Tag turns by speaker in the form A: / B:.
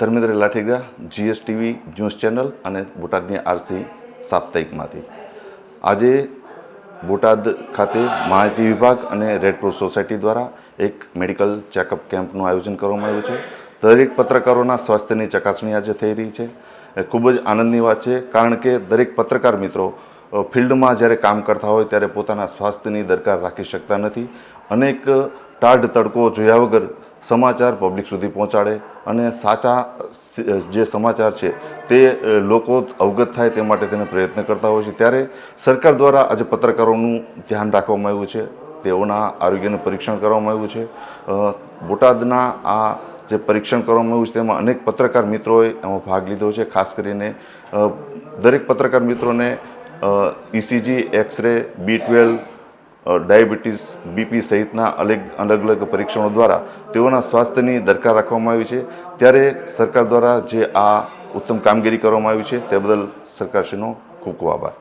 A: Dharmendra Lathigara GSTV news channel અને બોટાદની RC સાપ્તાહિકમાંથી. આજે બોટાદ ખાતે માહિતી વિભાગ અને રેડક્રોસ સોસાયટી દ્વારા એક મેડિકલ ચેકઅપ કેમ્પનું આયોજન કરવામાં આવ્યું છે. દરેક પત્રકારોના સ્વાસ્થ્યની ચકાસણી આજે થઈ રહી છે. એ ખૂબ જ આનંદની વાત છે, કારણ કે દરેક પત્રકાર મિત્રો ફિલ્ડમાં જ્યારે કામ કરતા હોય ત્યારે પોતાના સ્વાસ્થ્યની દરકાર રાખી શકતા નથી. અનેક ટાઢ તડકો જોયા વગર સમાચાર પબ્લિક સુધી પહોંચાડે અને સાચા, જે સમાચાર છે તે લોકો અવગત થાય તે માટે તેને પ્રયત્ન કરતા હોય છે. ત્યારે સરકાર દ્વારા આજે પત્રકારોનું ધ્યાન રાખવામાં આવ્યું છે, તેઓના આરોગ્યનું પરીક્ષણ કરવામાં આવ્યું છે. બોટાદના આ જે પરીક્ષણ કરવામાં આવ્યું છે, તેમાં અનેક પત્રકાર મિત્રોએ એમાં ભાગ લીધો છે, ખાસ કરીને દરેક પત્રકાર મિત્રોને ECG, x ray, B twelve diabetes, BP સહિતના અલગ અલગ અલગ પરીક્ષણો દ્વારા તેઓના સ્વાસ્થ્યની દરકાર રાખવામાં આવી છે. ત્યારે સરકાર દ્વારા જે આ ઉત્તમ કામગીરી કરવામાં આવી છે, તે બદલ સરકારશ્રીનો ખૂબ ખૂબ આભાર.